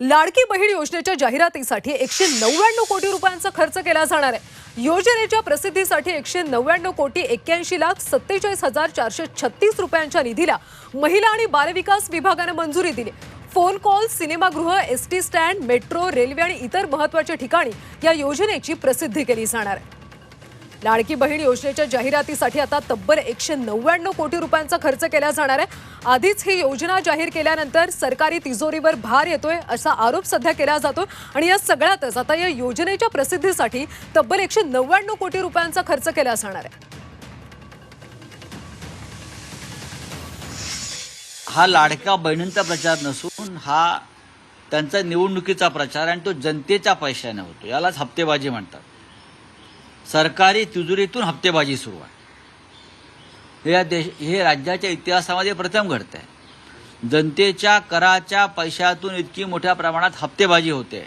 लाडकी बहीण योजनेच्या जाहिरातीसाठी एकशे नव्याण्णव कोटी रुपयांचा खर्च केला जाणार आहे. योजनेच्या प्रसिद्धीसाठी एकशे नव्याण्णव कोटी एक्क्याऐंशी लाख सत्तेचाळीस हजार चारशे छत्तीस रुपयांच्या निधीला महिला आणि बालविकास विभागानं मंजुरी दिली. फोन कॉल सिनेमागृह S T stand metro railway आणि इतर महत्त्वाच्या ठिकाणी या योजनेची प्रसिद्धी केली जाणार आहे. लाडकी बहीण योजनेच्या जाहिरातीसाठी आता तब्बल एकशे नव्याण्णव कोटी रुपयांचा खर्च केला जाणार आहे. आधीच ही योजना जाहीर केल्यानंतर सरकारी तिजोरीवर भार येतोय असा आरोप सध्या केला जातो आणि या सगळ्यातच आता या योजनेच्या प्रसिद्धीसाठी तब्बल एकशे नव्याण्णव कोटी रुपयांचा खर्च केला जाणार आहे. हा लाडका बहिणींचा प्रचार नसून हा त्यांचा निवडणुकीचा प्रचार आणि तो जनतेच्या पैशाने होतो. यालाच हप्तेबाजी म्हणतात. सरकारी तिजोरीतून हप्तेबाजी सुरू आहे. हे या देश हे राज्याच्या इतिहासामध्ये प्रथम घडतं आहे जनतेच्या कराच्या पैशातून इतकी मोठ्या प्रमाणात हप्तेबाजी होते.